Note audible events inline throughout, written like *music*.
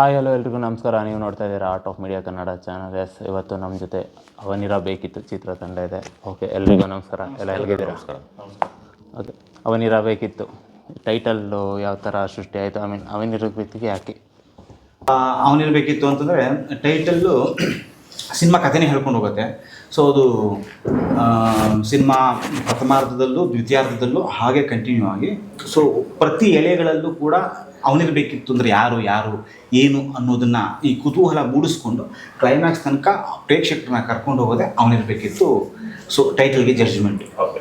Hi hello ಎಲ್ರಿಗೂ ನಮಸ್ಕಾರ. ನೀವು ನೋಡ್ತಾ ಇದ್ದೀರಾ art of media Kannada channel yes ಇವತ್ತು ನಮ್ಮ ಜೊತೆ ಅವನಿರಬೇಕಿತ್ತು. ಚಿತ್ರತಂಡ ಇದೆ. ಓಕೆ ಎಲ್ರಿಗೂ ನಮಸ್ಕಾರ. ಎಲ್ಲ ಎಲ್ಲಿದ್ದೀರಾ ಓಕೆ ಅವನಿರಬೇಕಿತ್ತು. ಟೈಟಲ್ಲು ಯಾವ ಥರ ಸೃಷ್ಟಿ ಆಯಿತು? ಐ ಮೀನ್ ಅವನಿರಬೇಕಿತ್ತು ಯಾಕೆ? ಅವನಿರಬೇಕಿತ್ತು ಅಂತಂದರೆ ಟೈಟಲ್ಲು ಸಿನಿಮಾ ಕಥೆನೇ ಹೇಳ್ಕೊಂಡು ಹೋಗುತ್ತೆ. ಸೊ ಅದು ಸಿನಿಮಾ ಪ್ರಥಮಾರ್ಧದಲ್ಲೂ ದ್ವಿತೀಯಾರ್ಧದಲ್ಲೂ ಹಾಗೆ ಕಂಟಿನ್ಯೂ ಆಗಿ. ಸೊ ಪ್ರತಿ ಎಳೆಗಳಲ್ಲೂ ಕೂಡ ಅವನಿರಬೇಕಿತ್ತು ಅಂದರೆ ಯಾರು ಯಾರು, ಏನು ಅನ್ನೋದನ್ನು ಈ ಕುತೂಹಲ ಮೂಡಿಸ್ಕೊಂಡು ಕ್ಲೈಮ್ಯಾಕ್ಸ್ ತನಕ ಪ್ರೇಕ್ಷಕರನ್ನ ಕರ್ಕೊಂಡು ಹೋಗೋದೇ ಅವನಿರಬೇಕಿತ್ತು ಸೊ ಟೈಟಲ್ಗೆ ಜಡ್ಜ್ಮೆಂಟ್ ಓಕೆ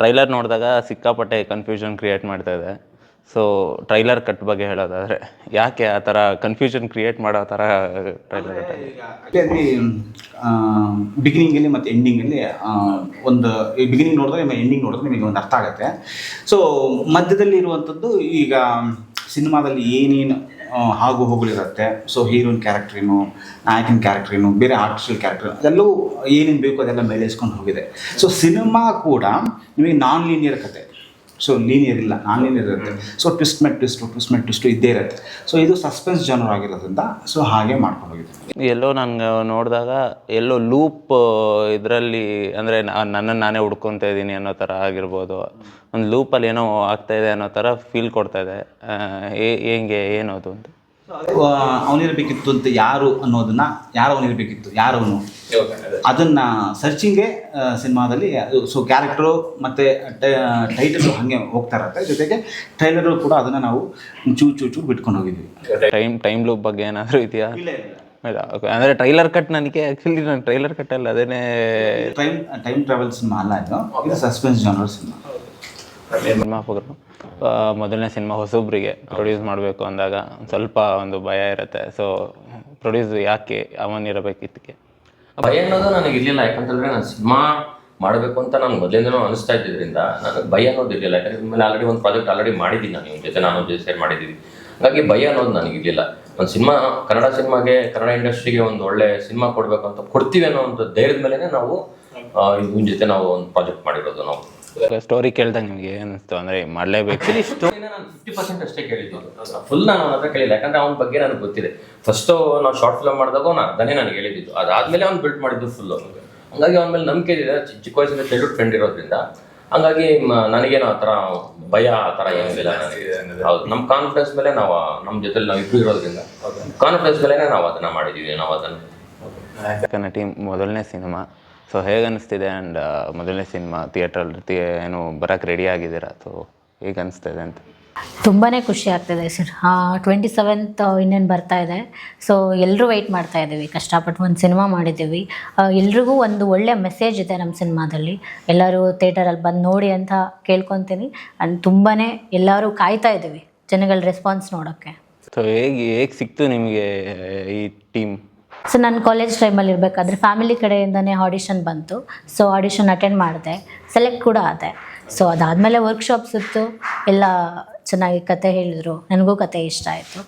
ಟ್ರೈಲರ್ ನೋಡಿದಾಗ ಸಿಕ್ಕಾಪಟ್ಟೆ ಕನ್ಫ್ಯೂಷನ್ ಕ್ರಿಯೇಟ್ ಮಾಡ್ತಾ ಇದೆ. ಸೊ ಟ್ರೈಲರ್ ಕಟ್ ಬಗ್ಗೆ ಹೇಳೋದಾದರೆ ಯಾಕೆ ಆ ಥರ ಕನ್ಫ್ಯೂಷನ್ ಕ್ರಿಯೇಟ್ ಮಾಡೋ ಥರ ಟ್ರೈಲರ್ ಬಿಗಿನಿಂಗ್ ಅಲ್ಲಿ ಬಿಗಿನಿಂಗಲ್ಲಿ ಮತ್ತು ಎಂಡಿಂಗಲ್ಲಿ ಒಂದು ಬಿಗಿನಿಂಗ್ ನೋಡಿದ್ರೆ ನಿಮಗೆ ಎಂಡಿಂಗ್ ನೋಡಿದ್ರೆ ನಿಮಗೆ ಒಂದು ಅರ್ಥ ಆಗುತ್ತೆ. ಸೊ ಮಧ್ಯದಲ್ಲಿ ಇರುವಂಥದ್ದು ಈಗ ಸಿನಿಮಾದಲ್ಲಿ ಏನೇನು ಹಾಗು ಆಗು ಹೋಗಲಿರುತ್ತೆ ಸೊ ಹೀರೋಯಿನ್ ಕ್ಯಾರೆಕ್ಟ್ರೇನು ನಾಯಕನ ಕ್ಯಾರೆಕ್ಟ್ರೇನು ಬೇರೆ ಆರ್ಟಿಸ್ಟಲ್ ಕ್ಯಾರೆಕ್ಟರ್ ಅದೆಲ್ಲವೂ ಏನೇನು ಬೇಕು ಅದೆಲ್ಲ ಮೇಲೇಸ್ಕೊಂಡು ಹೋಗಿದೆ. ಸೊ ಸಿನಿಮಾ ಕೂಡ ನಿಮಗೆ ನಾನ್ ಲೀನಿಯರ್ ಕತೆ. ಸೊ ಲೀನಿಯರ್ ಇಲ್ಲ ನಾನ್ ಲೀನಿಯರ್ ಇರುತ್ತೆ. So twist met twist twist met twist ಇದ್ದೇ ಇರುತ್ತೆ. ಸೊ ಇದು ಸಸ್ಪೆನ್ಸ್ ಜನರ್ ಆಗಿರೋದ್ರಿಂದ ಸೊ ಹಾಗೆ ಮಾಡ್ಕೊಂಡು ಹೋಗಿದೆ ಎಲ್ಲೋ ನಂಗೆ ನೋಡಿದಾಗ ಎಲ್ಲೋ ಲೂಪ್ ಇದರಲ್ಲಿ ಅಂದರೆ ನನ್ನನ್ನು ನಾನೇ ಹುಡ್ಕೊತಾ ಇದ್ದೀನಿ ಅನ್ನೋ ಥರ ಆಗಿರ್ಬೋದು. ಒಂದು ಲೂಪಲ್ಲಿ ಏನೋ ಆಗ್ತಾಯಿದೆ ಅನ್ನೋ ಥರ ಫೀಲ್ ಕೊಡ್ತಾಯಿದೆ ಹೆಂಗೆ ಏನದು ಅಂತ. ಅವನಿರಬೇಕಿತ್ತು ಅಂತ ಯಾರು ಅನ್ನೋದನ್ನ ಯಾರು ಅವನಿರಬೇಕಿತ್ತು? ಯಾರು ಅವನು ಅದನ್ನ ಸರ್ಚಿಂಗೇ ಸಿನಿಮಾದಲ್ಲಿ ಸೊ ಕ್ಯಾರೆಕ್ಟರು ಮತ್ತು ಟೈಟಲ್ ಹಾಗೆ ಹೋಗ್ತಾ ಇರತ್ತೆ ಜೊತೆಗೆ ಟ್ರೈಲರು ಕೂಡ ಅದನ್ನ ನಾವು ಚೂ ಚೂ ಚೂ ಬಿಟ್ಕೊಂಡು ಹೋಗಿದ್ವಿ. ಟೈಮ್ ಟೈಮ್ ಲೂಪ್ ಬಗ್ಗೆ ಏನಾದರೂ ಇದೆಯಾ? ಇಲ್ಲ ಓಕೆ ಅಂದರೆ ಟ್ರೈಲರ್ ಕಟ್ ನನಗೆ ಆ್ಯಕ್ಚುಲಿ ನಾನು ಟ್ರೈಲರ್ ಕಟ್ಟಲ್ಲ ಅದೇನೇ ಟೈಮ್ ಟೈಮ್ ಟ್ರಾವೆಲ್ ಸಿನಿಮಾ ಅಲ್ಲ ಇದು. ಇದು ಸಸ್ಪೆನ್ಸ್ ಜಾನರ್ ಸಿನಿಮಾ ನಿರ್ಮಾಪಕರು ಹೋದ್ರು. ಮೊದಲನೇ ಸಿನಿಮಾ ಹೊಸೊಬ್ಬರಿಗೆ ಪ್ರೊಡ್ಯೂಸ್ ಮಾಡಬೇಕು ಅಂದಾಗ ಒಂದು ಸ್ವಲ್ಪ ಒಂದು ಭಯ ಇರುತ್ತೆ. ಸೊ ಪ್ರೊಡ್ಯೂಸ್ ಯಾಕೆ ಅವನಿರಬೇಕಿದ್ದಕ್ಕೆ ಭಯ ಅನ್ನೋದು ನನಗೆ ಇರಲಿಲ್ಲ. ಯಾಕಂತಂದ್ರೆ ನಾನು ಸಿನಿಮಾ ಮಾಡಬೇಕು ಅಂತ ನಾನು ಮೊದಲಿಂದನೂ ಅನಿಸ್ತಾ ಇದ್ದಿದ್ದರಿಂದ ನನಗೆ ಭಯ ಅನ್ನೋದು ಇರಲಿಲ್ಲ. ಯಾಕಂದ್ರೆ ನಿಮ್ಮಲ್ಲಿ ಆಲ್ರೆಡಿ ಒಂದು ಪ್ರಾಜೆಕ್ಟ್ ಆಲ್ರೆಡಿ ಮಾಡಿದ್ದೀನಿ ನಾನು. ಇವ್ನ ಜೊತೆ ನಾನು ಜೊತೆ ಸೇರ್ ಮಾಡಿದ್ದೀನಿ ಹಾಗಾಗಿ ಭಯ ಅನ್ನೋದು ನನಗೆ ಇರಲಿಲ್ಲ. ಒಂದು ಸಿನಿಮಾ, ಕನ್ನಡ ಸಿನಿಮಾಗೆ, ಕನ್ನಡ ಇಂಡಸ್ಟ್ರಿಗೆ ಒಂದು ಒಳ್ಳೆ ಸಿನಿಮಾ ಕೊಡಬೇಕು ಅಂತ ಕೊಡ್ತೀವಿ ಅನ್ನೋ ಒಂದು ಧೈರ್ಯದ ಮೇಲೆ ನಾವು ಇವ್ನ ಜೊತೆ ನಾವು ಒಂದು ಪ್ರಾಜೆಕ್ಟ್ ಮಾಡಿರೋದು ನಾವು. ಸ್ಟೋರಿ ಕೇಳ್ದಾಗ ನಿಮಗೆ ಏನಿಸ್ತು ಅಂದ್ರೆ ಮಾಡ್ಲೇಬೇಕು. ಆಕ್ಚುಲಿ ಸ್ಟೋರಿನ ನಾನು ಫಿಫ್ಟಿ ಪರ್ಸೆಂಟ್ ಅಷ್ಟೇ ಕೇಳಿದ್ದು. ಫುಲ್ ನಾನು ಅವನ ಹತ್ರ ಕೇಳಿಲ್ಲ. ಯಾಕಂದ್ರೆ ಅವನ ಬಗ್ಗೆ ನನಗೆ ಗೊತ್ತಿದೆ. ಫಸ್ಟ್ ನಾವು ಶಾರ್ಟ್ ಫಿಲ್ಮ್ ಮಾಡಿದಾಗ ಅವ್ನು ಅರ್ಧನೇ ನನಗೆ ಹೇಳಿದ್ದು. ಅದಾದ್ಮೇಲೆ ಅವ್ನು ಬಿಲ್ಟ್ ಮಾಡಿದ್ದು ಫುಲ್ ಹಂಗಾಗಿ ಅವನ ಮೇಲೆ ನಂಬಿಕೆ ಇದೆ. ಚಿಕ್ಕ ವಯಸ್ಸಿಂದ ಚೈಲ್ಡ್ಹುಡ್ ಫ್ರೆಂಡ್ ಇರೋದ್ರಿಂದ. ಹಂಗಾಗಿ ಮ- ನನಗೇನು ಆ ಥರ ಭಯ ಆ ಥರ ಏನಿಲ್ಲ. ಹೌದು. ನಮ್ಮ ಕಾನ್ಫಿಡೆನ್ಸ್ ಮೇಲೆ ನಾವು ನಮ್ಮ ಜೊತೆಲಿ ನಾವು ಇಬ್ಬರು ಇರೋದ್ರಿಂದ. ಕಾನ್ಫಿಡೆನ್ಸ್ ಮೇಲೆ ನಾವು ಅದನ್ನ ಮಾಡಿದೀವಿ ನಾವು ಅದನ್ನ. ಟೀಮ್ ಮೊದಲನೇ ಸಿನಿಮಾ ಸೊ ಹೇಗೆ ಅನಿಸ್ತಿದೆ ಆ್ಯಂಡ್ ಮೊದಲನೇ ಸಿನಿಮಾ ಥಿಯೇಟ್ರಲ್ಲಿ ಏನು ಬರೋಕ್ಕೆ ರೆಡಿ ಆಗಿದ್ದೀರಾ? ಸೊ ಹೇಗೆ ಅನಿಸ್ತಿದೆ ಅಂತ? ತುಂಬಾ ಖುಷಿ ಆಗ್ತಿದೆ ಸರ್. ಟ್ವೆಂಟಿ ಸೆವೆಂತ್ ಇನ್ನೇನು ಬರ್ತಾ ಇದೆ. ಸೊ ಎಲ್ಲರೂ ವೆಯ್ಟ್ ಮಾಡ್ತಾ ಇದ್ದೀವಿ. ಕಷ್ಟಪಟ್ಟು ಒಂದು ಸಿನಿಮಾ ಮಾಡಿದ್ದೀವಿ. ಎಲ್ರಿಗೂ ಒಂದು ಒಳ್ಳೆಯ ಮೆಸೇಜ್ ಇದೆ ನಮ್ಮ ಸಿನಿಮಾದಲ್ಲಿ. ಎಲ್ಲರೂ ಥಿಯೇಟರಲ್ಲಿ ಬಂದು ನೋಡಿ ಅಂತ ಕೇಳ್ಕೊತೀನಿ. ಆ್ಯಂಡ್ ತುಂಬಾ ಎಲ್ಲರೂ ಕಾಯ್ತಾ ಇದ್ದೀವಿ. ಜನಗಳ ರೆಸ್ಪಾನ್ಸ್ ನೋಡೋಕ್ಕೆ. ಸೊ ಹೇಗೆ ಹೇಗೆ ಸಿಕ್ತು ನಿಮಗೆ ಈ ಟೀಮ್ ಸೊ ನಾನು ಕಾಲೇಜ್ ಟೈಮಲ್ಲಿ ಇರಬೇಕಾದ್ರೆ ಫ್ಯಾಮಿಲಿ ಕಡೆಯಿಂದನೇ ಆಡಿಷನ್ ಬಂತು. ಸೊ ಆಡಿಷನ್ ಅಟೆಂಡ್ ಮಾಡಿದೆ. ಸೆಲೆಕ್ಟ್ ಕೂಡ ಆದೆ. ಸೊ ಅದಾದಮೇಲೆ ವರ್ಕ್ಶಾಪ್ಸ್ ಇತ್ತು. ಎಲ್ಲ ಚೆನ್ನಾಗಿ ಕತೆ ಹೇಳಿದರು. ನನಗೂ ಕತೆ ಇಷ್ಟ ಆಯಿತು.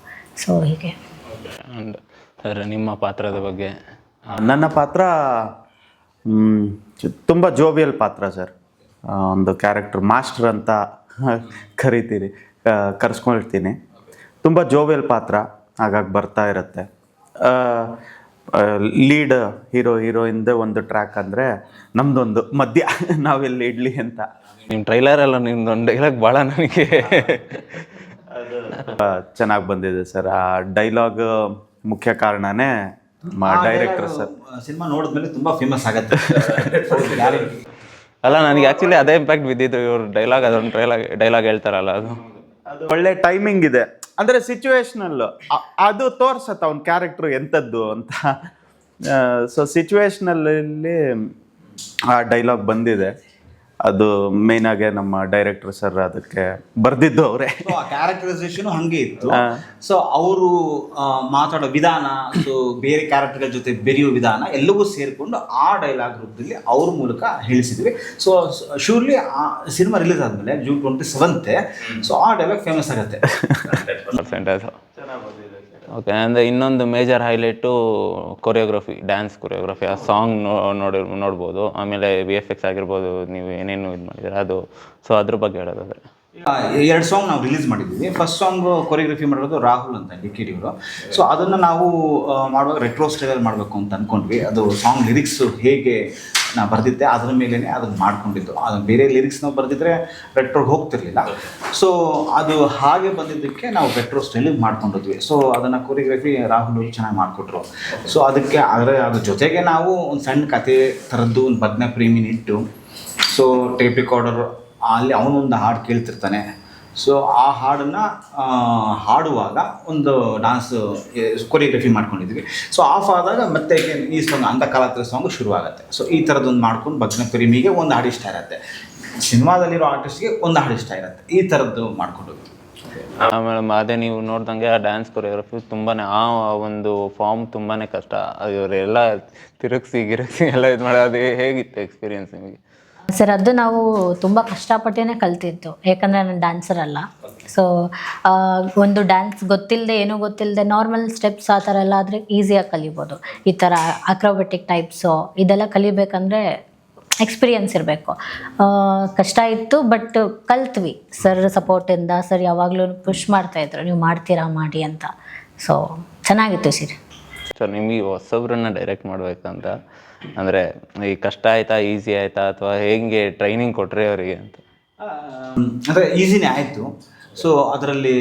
ಸೊ ಹೀಗೆ. ಸರ್ ನಿಮ್ಮ ಪಾತ್ರದ ಬಗ್ಗೆ? ನನ್ನ ಪಾತ್ರ ತುಂಬ ಜೋಬಿಯಲ್ ಪಾತ್ರ ಸರ್ ಒಂದು ಕ್ಯಾರೆಕ್ಟರ್ ಮಾಸ್ಟರ್ ಅಂತ *laughs* ಕರಿತೀರಿ ಕರೆಸ್ಕೊಂಡಿರ್ತೀನಿ. ತುಂಬ ಜೋಬಿಯಲ್ ಪಾತ್ರ. ಹಾಗಾಗಿ ಬರ್ತಾ ಇರುತ್ತೆ. ಲೀಡ್ ಹೀರೋ ಹೀರೋಯಿಂದ ಒಂದು ಟ್ರ್ಯಾಕ್ ಅಂದರೆ ನಮ್ಮದೊಂದು ಮಧ್ಯ. *laughs* ನಾವೆಲ್ಲಿ ಇಡ್ಲಿ ಅಂತ. ನಿಮ್ಮ ಟ್ರೈಲರೆಲ್ಲ ನಿಮ್ದು ಒಂದು ಡೈಲಾಗ್ ಭಾಳ ನನಗೆ. *laughs* ಚೆನ್ನಾಗಿ ಬಂದಿದೆ ಸರ್. ಆ ಡೈಲಾಗ್ ಮುಖ್ಯ ಕಾರಣನೇ ಮಾ ಡೈರೆಕ್ಟರ್ ಸರ್. ಸಿನಿಮಾ ನೋಡಿದ್ಮೇಲೆ ತುಂಬ ಫೇಮಸ್ ಆಗತ್ತೆ. *laughs* ಅಲ್ಲ ನನಗೆ ಆ್ಯಕ್ಚುಲಿ ಅದೇ ಇಂಪ್ಯಾಕ್ಟ್ ಬಿದ್ದಿದ್ದು ಇವ್ರು ಡೈಲಾಗ್ ಅದೊಂದು ಡೈಲಾಗ್ ಡೈಲಾಗ್ ಹೇಳ್ತಾರಲ್ಲ ಅದು. ಒಳ್ಳೆ ಟೈಮಿಂಗ್ ಇದೆ. ಅಂದ್ರೆ ಸಿಚುವೇಶನಲ್ ಅದು ತೋರ್ಸತ್ತ ಅವ್ನ ಕ್ಯಾರೆಕ್ಟರ್ ಎಂಥದ್ದು ಅಂತ. ಸೊ ಸಿಚುವೇಶನಲ್ಲಿ ಆ ಡೈಲಾಗ್ ಬಂದಿದೆ. ಅದು ಮೇನ್ ಆಗಿ ನಮ್ಮ ಡೈರೆಕ್ಟರ್ ಸರ್ ಅದಕ್ಕೆ ಬರ್ದಿದ್ದು ಅವರೇ. ಸೊ ಆ ಕ್ಯಾರೆಕ್ಟರೈಸೇಷನ್ ಹಂಗೆ ಇತ್ತು. ಸೊ ಅವರು ಮಾತಾಡೋ ವಿಧಾನ ಸೊ ಬೇರೆ ಕ್ಯಾರೆಕ್ಟರ್ಗಳ ಜೊತೆ ಬೆರೆಯುವ ವಿಧಾನ ಎಲ್ಲವೂ ಸೇರಿಕೊಂಡು ಆ ಡೈಲಾಗ್ ರೂಪದಲ್ಲಿ ಅವ್ರ ಮೂಲಕ ಹೇಳಿಸಿದ್ವಿ. ಸೊ ಶೂರ್ಲಿ ಆ ಸಿನಿಮಾ ರಿಲೀಸ್ ಆದಮೇಲೆ ಜೂನ್ ಟ್ವೆಂಟಿ ಸೆವೆಂತೆ ಸೊ ಆ ಡೈಲಾಗ್ ಫೇಮಸ್ ಆಗುತ್ತೆ. *laughs* ಓಕೆ ಅಂದರೆ ಇನ್ನೊಂದು major highlight choreography dance choreography ಆ ಸಾಂಗ್ ನೋಡಿ, ನೋಡ್ಬೋದು. ಆಮೇಲೆ ವಿ ಎಫ್ ಎಕ್ಸ್ ಆಗಿರ್ಬೋದು, ನೀವು ಏನೇನು ಇದು ಮಾಡಿದ್ರೆ ಅದು. ಸೊ ಅದ್ರ ಬಗ್ಗೆ ಹೇಳೋದಾದ್ರೆ ಎರಡು ಸಾಂಗ್ ನಾವು ರಿಲೀಸ್ ಮಾಡಿದ್ದೀವಿ. ಫಸ್ಟ್ ಸಾಂಗ್ ಕೊರಿಯೋಗ್ರಫಿ ಮಾಡಿರೋದು ರಾಹುಲ್ ಅಂತ ಡಿ ಕೆ ಡಿ ಅವರು. ಸೊ ಅದನ್ನು ನಾವು ಮಾಡುವಾಗ ರೆಟ್ರೋ ಸ್ಟೈಲಲ್ಲಿ ಮಾಡಬೇಕು ಅಂತ ಅಂದ್ಕೊಂಡ್ವಿ ಅದು ಸಾಂಗ್ ಲಿರಿಕ್ಸು ಹೇಗೆ ನಾ ಬರೆದಿದ್ದೆ, ಅದ್ರ ಮೇಲೇ ಅದನ್ನು ಮಾಡ್ಕೊಂಡಿದ್ದು. ಅದು ಬೇರೆ ಲಿರಿಕ್ಸ್ ನಾವು ಬರೆದಿದ್ರೆ ರೆಟ್ರೋಗೆ ಹೋಗ್ತಿರ್ಲಿಲ್ಲ. ಸೊ ಅದು ಹಾಗೆ ಬಂದಿದ್ದಕ್ಕೆ ನಾವು ರೆಟ್ರೋ ಸ್ಟೈಲಿಗೆ ಮಾಡ್ಕೊಂಡಿದ್ವಿ. ಸೊ ಅದನ್ನು ಕೊರಿಯೋಗ್ರಫಿ ರಾಹುಲ್ ಚೆನ್ನಾಗಿ ಮಾಡಿಕೊಟ್ರು. ಸೊ ಅದಕ್ಕೆ ಅದರ ಅದ್ರ ಜೊತೆಗೆ ನಾವು ಒಂದು ಸಣ್ಣ ಕತೆ ಥರದ್ದು ಒಂದು ಬದ್ನ ಪ್ರೇಮಿನ ಇಟ್ಟು ಸೊ ಟೇಪ್ ರೆಕಾರ್ಡರ್ ಅಲ್ಲಿ ಅವನೊಂದು ಹಾಡು ಕೇಳ್ತಿರ್ತಾನೆ. ಸೊ ಆ ಹಾಡನ್ನು ಹಾಡುವಾಗ ಒಂದು ಡಾನ್ಸ್ ಕೊರಿಯೋಗ್ರಫಿ ಮಾಡ್ಕೊಂಡಿದ್ವಿ. ಸೊ ಆಫ್ ಆದಾಗ ಮತ್ತೆ ಈ ಸಾಂಗ್ ಅಂತ ಕಾಲತ್ರ ಸಾಂಗ್ ಶುರುವಾಗುತ್ತೆ. ಸೊ ಈ ಥರದ್ದೊಂದು ಮಾಡ್ಕೊಂಡು ಭಜನ ಪ್ರೇಮಿಗೆ ಒಂದು ಹಾಡು ಇಷ್ಟ ಇರುತ್ತೆ. ಸಿನಿಮಾದಲ್ಲಿರೋ ಆರ್ಟಿಸ್ಟ್ಗೆ ಒಂದು ಹಾಡು ಇಷ್ಟ ಇರುತ್ತೆ. ಈ ಥರದ್ದು ಮಾಡ್ಕೊಂಡು ಆಮೇಲೆ ಅದೇ ನೀವು ನೋಡ್ದಂಗೆ ಆ ಡ್ಯಾನ್ಸ್ ಕೊರಿಯೋಗ್ರಫಿ ತುಂಬಾ ಆ ಒಂದು ಫಾರ್ಮ್ ತುಂಬಾ ಕಷ್ಟ. ಇವರೆಲ್ಲ ತಿರುಗ್ಸಿ, ಗಿರಗ್ಸಿ ಎಲ್ಲ ಇದು ಮಾಡೋದು ಅದು ಹೇಗಿತ್ತು ಎಕ್ಸ್ಪೀರಿಯನ್ಸ್ ನಿಮಗೆ? ಸರ್ ಅದು ನಾವು ತುಂಬ ಕಷ್ಟಪಟ್ಟೇ ಕಲ್ತಿದ್ದು. ಯಾಕಂದರೆ ನಾನು ಡ್ಯಾನ್ಸರ್ ಅಲ್ಲ. ಸೊ ಒಂದು ಡ್ಯಾನ್ಸ್ ಗೊತ್ತಿಲ್ಲದೆ ಏನೂ ಗೊತ್ತಿಲ್ಲದೆ ನಾರ್ಮಲ್ ಸ್ಟೆಪ್ಸ್ ಆ ಥರ ಎಲ್ಲ ಆದರೆ ಈಸಿಯಾಗಿ ಕಲಿಬೋದು. ಈ ಥರ ಅಕ್ರೋಬೆಟಿಕ್ ಟೈಪ್ಸು ಇದೆಲ್ಲ ಕಲಿಬೇಕಂದ್ರೆ ಎಕ್ಸ್ಪೀರಿಯನ್ಸ್ ಇರಬೇಕು. ಕಷ್ಟ ಇತ್ತು ಬಟ್ ಕಲ್ತ್ವಿ. ಸರ್ ಸಪೋರ್ಟಿಂದ ಸರ್ ಯಾವಾಗಲೂ ಪುಷ್ ಮಾಡ್ತಾಯಿದ್ರು ನೀವು ಮಾಡ್ತೀರಾ, ಮಾಡಿ ಅಂತ. ಸೊ ಚೆನ್ನಾಗಿತ್ತು ಸರ್. ಸರ್ ನಿಮಗೆ ಹೊಸಬ್ರನ್ನ ಡೈರೆಕ್ಟ್ ಮಾಡಬೇಕಂತ. ಅಂದರೆ ಈ ಕಷ್ಟ ಆಯ್ತಾ ಈಸಿ ಆಯ್ತಾ, ಅಥವಾ ಹೇಗೆ ಟ್ರೈನಿಂಗ್ ಕೊಟ್ಟರೆ ಅವರಿಗೆ ಅಂತ? ಅಂದರೆ ಈಸಿನೇ ಆಯಿತು. ಸೊ ಅದರಲ್ಲಿ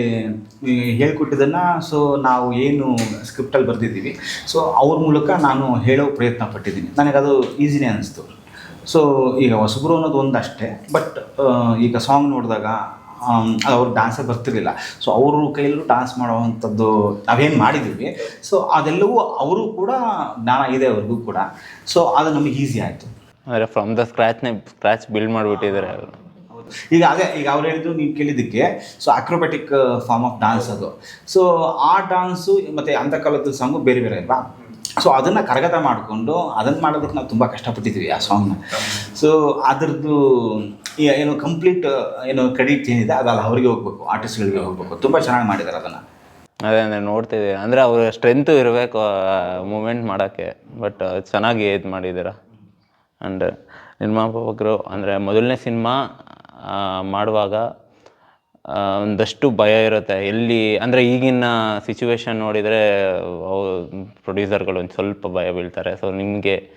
ಹೇಳ್ಕೊಟ್ಟಿದ್ದನ್ನು ಸೊ ನಾವು ಏನು ಸ್ಕ್ರಿಪ್ಟಲ್ಲಿ ಬರೆದಿದ್ದೀವಿ. ಸೊ ಅವ್ರ ಮೂಲಕ ನಾನು ಹೇಳೋ ಪ್ರಯತ್ನ ಪಟ್ಟಿದ್ದೀನಿ. ನನಗದು ಈಸಿನೇ ಅನಿಸ್ತು. ಸೊ ಈಗ ಹೊಸಬ್ರು ಅನ್ನೋದು ಒಂದಷ್ಟೇ ಬಟ್ ಈಗ ಸಾಂಗ್ ನೋಡಿದಾಗ ಅವ್ರು ಡಾನ್ಸೇ ಬರ್ತಿರಲಿಲ್ಲ. ಸೊ ಅವ್ರ ಕೈಯಲ್ಲೂ ಡಾನ್ಸ್ ಮಾಡುವಂಥದ್ದು ನಾವೇನು ಮಾಡಿದ್ದೀವಿ ಸೊ ಅದೆಲ್ಲವೂ ಅವರು ಕೂಡ ಜ್ಞಾನ ಇದೆ ಅವ್ರಿಗೂ ಕೂಡ. ಸೊ ಅದು ನಮಗೆ ಈಸಿ ಆಯಿತು. ಅಂದರೆ ಫ್ರಮ್ ದ ಸ್ಕ್ರ್ಯಾಚ್ನೇ ಸ್ಕ್ರ್ಯಾಚ್ ಬಿಲ್ಡ್ ಮಾಡಿಬಿಟ್ಟಿದ್ದಾರೆ ಅವರು. ಈಗ ಅದೇ ಈಗ ಅವ್ರು ಹೇಳಿದ್ರು ನೀವು ಕೇಳಿದ್ದಕ್ಕೆ so acrobatic form of dance ಅದು. ಸೊ ಆ ಡಾನ್ಸು ಮತ್ತು ಅಂತಕಾಲದ ಸಾಂಗು ಬೇರೆ ಬೇರೆ ಅಲ್ವಾ? ಸೊ ಅದನ್ನು ಕರಗತ ಮಾಡಿಕೊಂಡು ಅದನ್ನು ಮಾಡೋದಕ್ಕೆ ನಾವು ತುಂಬ ಕಷ್ಟಪಟ್ಟಿದ್ವಿ ಆ ಸಾಂಗ್ನ ಸೊ ಅದರದ್ದು ಏನು ಕಂಪ್ಲೀಟ್ ಏನು ಕ್ರೆಡಿಟ್ ಏನಿದೆ, ಅದಲ್ಲ, ಅವ್ರಿಗೆ ಹೋಗ್ಬೇಕು ಆರ್ಟಿಸ್ಟ್ಗಳಿಗೆ ಹೋಗ್ಬೇಕು. ತುಂಬ ಚೆನ್ನಾಗಿ ಮಾಡಿದ್ದಾರೆ ಅದನ್ನು. ಅದೇ ಅಂದರೆ ನೋಡ್ತಿದ್ದೀವಿ ಅಂದರೆ ಅವ್ರ ಸ್ಟ್ರೆಂತು ಇರಬೇಕು ಮೂಮೆಂಟ್ ಮಾಡೋಕ್ಕೆ. ಬಟ್ ಚೆನ್ನಾಗಿ ಇದು ಮಾಡಿದ್ದೀರ ಆ್ಯಂಡ್ ನಿರ್ಮಾಪಕರು ಅಂದರೆ ಮೊದಲನೇ ಸಿನಿಮಾ ಮಾಡುವಾಗ ಒಂದಷ್ಟು ಭಯ ಇರುತ್ತೆ. ಎಲ್ಲಿ ಅಂದರೆ ಈಗಿನ ಸಿಚುವೇಶನ್ ನೋಡಿದರೆ ಪ್ರೊಡ್ಯೂಸರ್ಗಳು ಒಂದು ಸ್ವಲ್ಪ ಭಯ ಬೀಳ್ತಾರೆ. ಸೊ ನಿಮಗೆ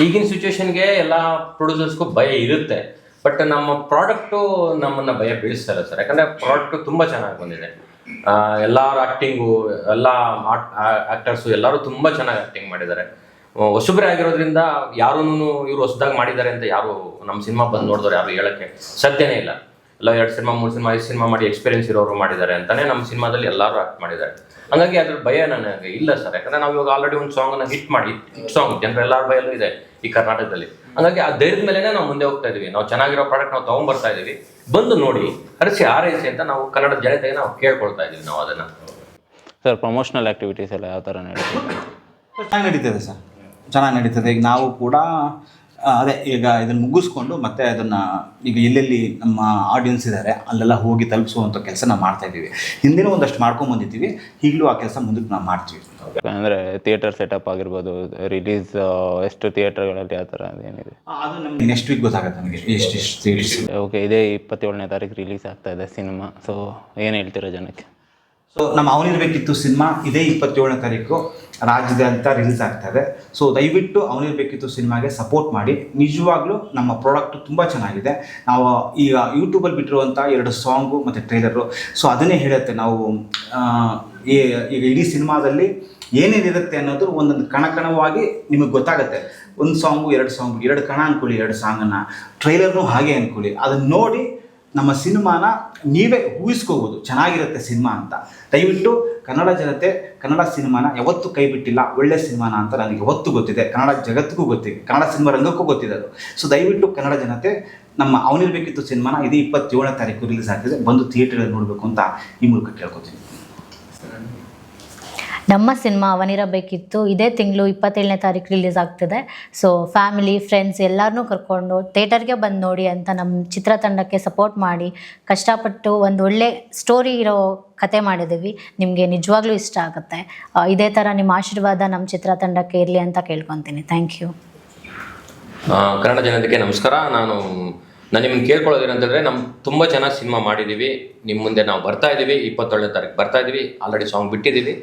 ಈಗಿನ ಸಿಚುವೇಶನ್ಗೆ ಎಲ್ಲ ಪ್ರೊಡ್ಯೂಸರ್ಸ್ಗೂ ಭಯ ಇರುತ್ತೆ. ಬಟ್ ನಮ್ಮ ಪ್ರಾಡಕ್ಟು ನಮ್ಮನ್ನ ಭಯ ಬೀಳಿಸ್ತಾರೆ ಸರ್ ಯಾಕಂದ್ರೆ ಪ್ರಾಡಕ್ಟ್ ತುಂಬಾ ಚೆನ್ನಾಗಿ ಬಂದಿದೆ. ಆ, ಆ್ಯಕ್ಟಿಂಗು ಎಲ್ಲ ಆ್ಯಕ್ಟರ್ಸು ಎಲ್ಲರೂ ತುಂಬಾ ಚೆನ್ನಾಗಿ ಆಕ್ಟಿಂಗ್ ಮಾಡಿದ್ದಾರೆ. ಹೊಸಬ್ರೆ ಹೊಸಬ್ರೇ ಆಗಿರೋದ್ರಿಂದ ಯಾರೂ ಇವರು ಹೊಸದಾಗಿ ಮಾಡಿದ್ದಾರೆ ಅಂತ ಯಾರು ನಮ್ಮ ಸಿನಿಮಾ ಬಂದು ನೋಡಿದವ್ರು ಯಾರು ಹೇಳಕ್ಕೆ ಸತ್ಯನೇ ಇಲ್ಲ. ಎಲ್ಲ ಎರಡು ಸಿನಿಮಾ ಮೂರು ಸಿನಿಮಾ ಐದು ಸಿನಿಮಾ ಮಾಡಿ ಎಕ್ಸ್ಪೀರಿಯನ್ಸ್ ಇರೋರು ಮಾಡಿದ್ದಾರೆ ಅಂತಾನೆ ನಮ್ಮ ಸಿನಿಮಾದಲ್ಲಿ ಎಲ್ಲರೂ ಆಕ್ಟ್ ಮಾಡಿದ್ದಾರೆ. ಹಂಗಾಗಿ ಅದ್ರ ಭಯ ನನಗೆ ಇಲ್ಲ ಸರ್. ಯಾಕಂದ್ರೆ ನಾವು ಇವಾಗ ಆಲ್ರೆಡಿ ಒಂದು ಸಾಂಗ್ ಅನ್ನ ಹಿಟ್ ಮಾಡಿ ಹಿಟ್ ಸಾಂಗ್ ಜನರ ಎಲ್ಲರ ಭಯಲ್ಲೂ ಇದೆ ಈ ಕರ್ನಾಟಕದಲ್ಲಿ. ಹಂಗಾಗಿ ಆ ಧೈರ್ಯದ ಮೇಲೆ ನಾವು ಮುಂದೆ ಹೋಗ್ತಾ ಇದೀವಿ. ನಾವು ಚೆನ್ನಾಗಿರೋ ಪ್ರಾಡಕ್ಟ್ ನಾವು ತಗೊಂಡ್ಬರ್ತಾ ಇದೀವಿ. ಬಂದು ನೋಡಿ ಅರಸಿ ಆರೈಸಿ ಅಂತ ನಾವು ಕನ್ನಡ ಜನತೆಗೆ ನಾವು ಕೇಳ್ಕೊಳ್ತಾ ಇದೀವಿ ನಾವು ಅದನ್ನ. ಸರ್ ಪ್ರಮೋಷನಲ್ ಆಕ್ಟಿವಿಟೀಸ್ ಎಲ್ಲ ಯಾವ ಥರ ನಡೀತದೆ? ಚೆನ್ನಾಗಿ ನಡೀತದೆ ಸರ್. ಚೆನ್ನಾಗಿ ನಡೀತದೆ. ಈಗ ನಾವು ಕೂಡ ಅದೇ ಈಗ ಇದನ್ನು ಮುಗಿಸ್ಕೊಂಡು ಮತ್ತೆ ಅದನ್ನು ಈಗ ಎಲ್ಲೆಲ್ಲಿ ನಮ್ಮ ಆಡಿಯನ್ಸ್ ಇದ್ದಾರೆ ಅಲ್ಲೆಲ್ಲ ಹೋಗಿ ತಲುಪಿಸುವಂಥ ಕೆಲಸ ನಾವು ಮಾಡ್ತಾ ಇದ್ದೀವಿ. ಹಿಂದಿನ ಒಂದಷ್ಟು ಮಾಡ್ಕೊಂಡು ಬಂದಿದ್ದೀವಿ ಈಗಲೂ ಆ ಕೆಲಸ ಮುಂದಕ್ಕೆ ನಾವು ಮಾಡ್ತೀವಿ. ಅಂದರೆ ಥಿಯೇಟರ್ ಸೆಟಪ್ ಆಗಿರ್ಬೋದು ರಿಲೀಸ್ ಎಷ್ಟು ಥಿಯೇಟರ್ಗಳಲ್ಲಿ ಆ ಥರ ಏನಿದೆ ಅದು ನಮಗೆ ನೆಕ್ಸ್ಟ್ ವೀಕ್ ಗೊತ್ತಾಗುತ್ತೆ ನಮಗೆ ಎಷ್ಟು ಎಷ್ಟು ಸೀರೀಸ್ ಓಕೆ ಇದೇ ಇಪ್ಪತ್ತೇಳನೇ ತಾರೀಕು ರಿಲೀಸ್ ಆಗ್ತಾ ಇದೆ ಸಿನಿಮಾ ಸೊ ಏನು ಹೇಳ್ತೀರಾ ಜನಕ್ಕೆ? ಸೊ ನಮ್ಮ ಅವನಿರಬೇಕಿತ್ತು ಸಿನಿಮಾ ಇದೇ ಇಪ್ಪತ್ತೇಳನೇ ತಾರೀಕು. ರಾಜ್ಯದಾದ್ಯಂತ ರಿಲೀಸ್ ಆಗ್ತಾ ಇದೆ. ಸೊ ದಯವಿಟ್ಟು ಅವನಿರ್ಬೇಕಿತ್ತು ಸಿನಿಮಾಗೆ ಸಪೋರ್ಟ್ ಮಾಡಿ. ನಿಜವಾಗ್ಲೂ ನಮ್ಮ ಪ್ರಾಡಕ್ಟ್ ತುಂಬ ಚೆನ್ನಾಗಿದೆ. ನಾವು ಈಗ ಯೂಟ್ಯೂಬಲ್ಲಿ ಬಿಟ್ಟಿರುವಂಥ ಎರಡು ಸಾಂಗು ಮತ್ತು ಟ್ರೈಲರು ಸೊ ಅದನ್ನೇ ಹೇಳುತ್ತೆ ನಾವು ಈಗ ಇಡೀ ಸಿನಿಮಾದಲ್ಲಿ ಏನೇನಿರುತ್ತೆ ಅನ್ನೋದು ಒಂದೊಂದು ಕಣಕಣವಾಗಿ ನಿಮಗೆ ಗೊತ್ತಾಗುತ್ತೆ. ಒಂದು ಸಾಂಗು ಎರಡು ಸಾಂಗು ಎರಡು ಕಣ ಅಂದ್ಕೊಳ್ಳಿ ಎರಡು ಸಾಂಗನ್ನು ಟ್ರೈಲರ್ನು ಹಾಗೆ ಅಂದ್ಕೊಳ್ಳಿ ಅದನ್ನು ನೋಡಿ ನಮ್ಮ ಸಿನಿಮಾನ ನೀವೇ ಊಹಿಸ್ಕೋಬೋದು. ಚೆನ್ನಾಗಿರುತ್ತೆ ಸಿನಿಮಾ ಅಂತ. ದಯವಿಟ್ಟು ಕನ್ನಡ ಜನತೆ ಕನ್ನಡ ಸಿನಿಮಾನ ಯಾವತ್ತೂ ಕೈ ಬಿಟ್ಟಿಲ್ಲ. ಒಳ್ಳೆ ಸಿನಿಮಾನ ಅಂತ ನನಗೆ ಯಾವತ್ತೂ ಗೊತ್ತಿದೆ. ಕನ್ನಡ ಜಗತ್ತಿಗೂ ಗೊತ್ತಿದೆ. ಕನ್ನಡ ಸಿನಿಮಾ ರಂಗಕ್ಕೂ ಗೊತ್ತಿದೆ ಅದು. ಸೊ ದಯವಿಟ್ಟು ಕನ್ನಡ ಜನತೆ ನಮ್ಮ ಅವನಿರ್ಬೇಕಿತ್ತು ಸಿನಿಮಾನ ಇದು ಇಪ್ಪತ್ತೇಳನೇ ತಾರೀಕು ರಿಲೀಸ್ ಆಗ್ತಿದೆ. ಬಂದು ಥಿಯೇಟರಲ್ಲಿ ನೋಡಬೇಕು ಅಂತ ಈ ಮೂಲಕ ಕೇಳ್ಕೊತೀನಿ. ನಮ್ಮ ಸಿನಿಮಾ ಅವನಿರಬೇಕಿತ್ತು. ಇದೇ ತಿಂಗಳು ಇಪ್ಪತ್ತೇಳನೇ ತಾರೀಕು ರಿಲೀಸ್ ಆಗ್ತಿದೆ. ಸೊ ಫ್ಯಾಮಿಲಿ ಫ್ರೆಂಡ್ಸ್ ಎಲ್ಲರನ್ನೂ ಕರ್ಕೊಂಡು ಥೇಟರ್ಗೆ ಬಂದು ನೋಡಿ ಅಂತ ನಮ್ಮ ಚಿತ್ರತಂಡಕ್ಕೆ ಸಪೋರ್ಟ್ ಮಾಡಿ ಕಷ್ಟಪಟ್ಟು ಒಂದು ಒಳ್ಳೆ ಸ್ಟೋರಿ ಇರೋ ಕತೆ ಮಾಡಿದ್ದೀವಿ. ನಿಮಗೆ ನಿಜವಾಗ್ಲೂ ಇಷ್ಟ ಆಗುತ್ತೆ. ಇದೇ ಥರ ನಿಮ್ಮ ಆಶೀರ್ವಾದ ನಮ್ಮ ಚಿತ್ರತಂಡಕ್ಕೆ ಇರಲಿ ಅಂತ ಕೇಳ್ಕೊತೀನಿ. ಥ್ಯಾಂಕ್ ಯು ಕನ್ನಡ ಜನತೆಗೆ ನಮಸ್ಕಾರ. ನಾನು ನಾನು ನಿಮ್ಗೆ ಕೇಳ್ಕೊಳ್ಳೋದೇನಂತಂದರೆ ನಮ್ಮ ತುಂಬ ಚೆನ್ನಾಗಿ ಸಿನಿಮಾ ಮಾಡಿದ್ದೀವಿ. ನಿಮ್ಮ ಮುಂದೆ ನಾವು ಬರ್ತಾ ಇದ್ದೀವಿ. ಇಪ್ಪತ್ತೇಳನೇ ತಾರೀಕು ಬರ್ತಾ ಇದ್ದೀವಿ. ಆಲ್ರೆಡಿ ಸಾಂಗ್ ಬಿಟ್ಟಿದ್ದೀವಿ.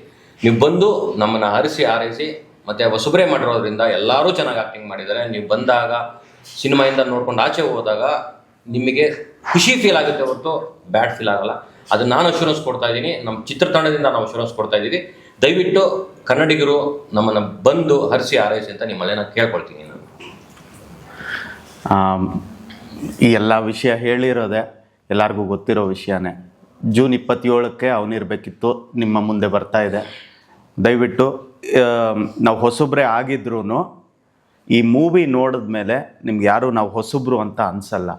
ನೀವು ಬಂದು ನಮ್ಮನ್ನು ಹರಿಸಿ, ಹಾರೈಸಿ, ಮತ್ತು ವಸುಬ್ರೆ ಮಾಡಿರೋದ್ರಿಂದ ಎಲ್ಲರೂ ಚೆನ್ನಾಗಿ ಆ್ಯಕ್ಟಿಂಗ್ ಮಾಡಿದ್ದಾರೆ. ನೀವು ಬಂದಾಗ, ಸಿನಿಮಾಯಿಂದ ನೋಡ್ಕೊಂಡು ಆಚೆ ಹೋದಾಗ ನಿಮಗೆ ಖುಷಿ ಫೀಲ್ ಆಗುತ್ತೆ ಹೊರತು ಬ್ಯಾಡ್ ಫೀಲ್ ಆಗಲ್ಲ. ಅದು ನಾನು ಅಶ್ಯೂರೆನ್ಸ್ ಕೊಡ್ತಾ ಇದ್ದೀನಿ. ನಮ್ಮ ಚಿತ್ರತಂಡದಿಂದ ನಾವು ಅಶ್ಯೂರೆನ್ಸ್ ಕೊಡ್ತಾ ಇದ್ದೀವಿ. ದಯವಿಟ್ಟು ಕನ್ನಡಿಗರು ನಮ್ಮನ್ನು ಬಂದು ಹರಿಸಿ, ಹಾರೈಸಿ ಅಂತ ನಿಮ್ಮಲ್ಲೇ ನಾನು ಕೇಳ್ಕೊಳ್ತೀನಿ ನಾನು. ಈ ಎಲ್ಲ ವಿಷಯ ಹೇಳಿರೋದೆ ಎಲ್ಲರಿಗೂ ಗೊತ್ತಿರೋ ವಿಷಯನೇ. ಜೂನ್ ಇಪ್ಪತ್ತೇಳಕ್ಕೆ ಅವನಿರಬೇಕಿತ್ತು ನಿಮ್ಮ ಮುಂದೆ ಬರ್ತಾ ಇದೆ. ದಯವಿಟ್ಟು ನಾವು ಹೊಸಬ್ರೆ ಆಗಿದ್ರೂ ಈ ಮೂವಿ ನೋಡಿದ ಮೇಲೆ ನಿಮ್ಗೆ ಯಾರು ನಾವು ಹೊಸಬ್ರು ಅಂತ ಅನಿಸಲ್ಲ.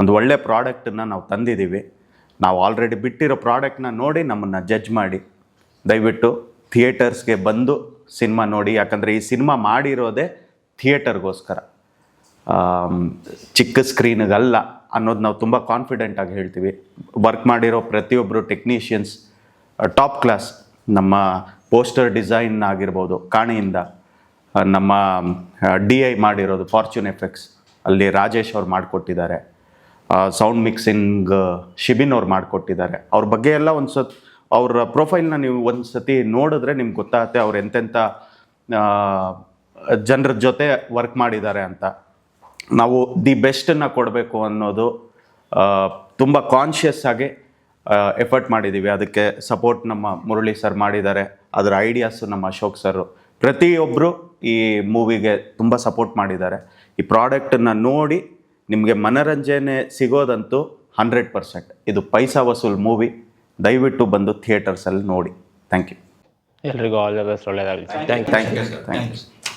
ಒಂದು ಒಳ್ಳೆ ಪ್ರಾಡಕ್ಟನ್ನು ನಾವು ತಂದಿದ್ದೀವಿ ನಾವು ಆಲ್ರೆಡಿ ಬಿಟ್ಟಿರೋ ಪ್ರಾಡಕ್ಟ್ನ ನೋಡಿ ನಮ್ಮನ್ನು ಜಡ್ಜ್ ಮಾಡಿ. ದಯವಿಟ್ಟು ಥಿಯೇಟರ್ಸ್ಗೆ ಬಂದು ಸಿನಿಮಾ ನೋಡಿ, ಯಾಕಂದರೆ ಈ ಸಿನಿಮಾ ಮಾಡಿರೋದೇ ಥಿಯೇಟರ್ಗೋಸ್ಕರ. ಚಿಕ್ಕ ಸ್ಕ್ರೀನಿಗಲ್ಲ. ಅನ್ನೋದು ನಾವು ತುಂಬ ಕಾನ್ಫಿಡೆಂಟಾಗಿ ಹೇಳ್ತೀವಿ. ವರ್ಕ್ ಮಾಡಿರೋ ಪ್ರತಿಯೊಬ್ಬರು ಟೆಕ್ನಿಷಿಯನ್ಸ್ ಟಾಪ್ ಕ್ಲಾಸ್ ನಮ್ಮ ಪೋಸ್ಟರ್ ಡಿಸೈನ್ ಆಗಿರ್ಬೋದು, ಕಾಣಿಯಿಂದ ನಮ್ಮ ಡಿ ಐ ಮಾಡಿರೋದು ಫಾರ್ಚ್ಯೂನ್ ಎಫೆಕ್ಟ್ಸ್ ಅಲ್ಲಿ ರಾಜೇಶ್ ಅವ್ರು ಮಾಡಿಕೊಟ್ಟಿದ್ದಾರೆ. ಸೌಂಡ್ ಮಿಕ್ಸಿಂಗ್ ಶಿಬಿನ್ ಅವ್ರು ಮಾಡಿಕೊಟ್ಟಿದ್ದಾರೆ. ಅವ್ರ ಬಗ್ಗೆ ಎಲ್ಲ ಒಂದು ಸತ್ ಅವ್ರ ಪ್ರೊಫೈಲ್ನ ನೀವು ಒಂದು ಸತಿ ನೋಡಿದ್ರೆ ನಿಮ್ಗೆ ಗೊತ್ತಾಗುತ್ತೆ ಅವ್ರು ಎಂತೆಂಥ ಜನರ ಜೊತೆ ವರ್ಕ್ ಮಾಡಿದ್ದಾರೆ ಅಂತ. ನಾವು ದಿ ಬೆಸ್ಟನ್ನು ಕೊಡಬೇಕು ಅನ್ನೋದು ತುಂಬ ಕಾನ್ಷಿಯಸ್ ಆಗಿ ಎಫರ್ಟ್ ಮಾಡಿದ್ದೀವಿ ಅದಕ್ಕೆ ಸಪೋರ್ಟ್ ನಮ್ಮ ಮುರಳಿ ಸರ್ ಮಾಡಿದ್ದಾರೆ. ಅದರ ಐಡಿಯಾಸು ನಮ್ಮ ಅಶೋಕ್ ಸರ್ ಪ್ರತಿಯೊಬ್ಬರು ಈ ಮೂವಿಗೆ ತುಂಬ ಸಪೋರ್ಟ್ ಮಾಡಿದ್ದಾರೆ. ಈ ಪ್ರಾಡಕ್ಟನ್ನು ನೋಡಿ ನಿಮಗೆ ಮನರಂಜನೆ ಸಿಗೋದಂತೂ ಹಂಡ್ರೆಡ್ ಪರ್ಸೆಂಟ್ ಇದು ಪೈಸಾ ವಸೂಲ್ ಮೂವಿ ದಯವಿಟ್ಟು ಬಂದು ಥಿಯೇಟರ್ಸಲ್ಲಿ ನೋಡಿ. ಥ್ಯಾಂಕ್ ಯು ಎಲ್ರಿಗೂ ಆಲ್ ದ ಬೆಸ್ಟ್ ಒಳ್ಳೇದಾಗಲಿ. Thank you thank you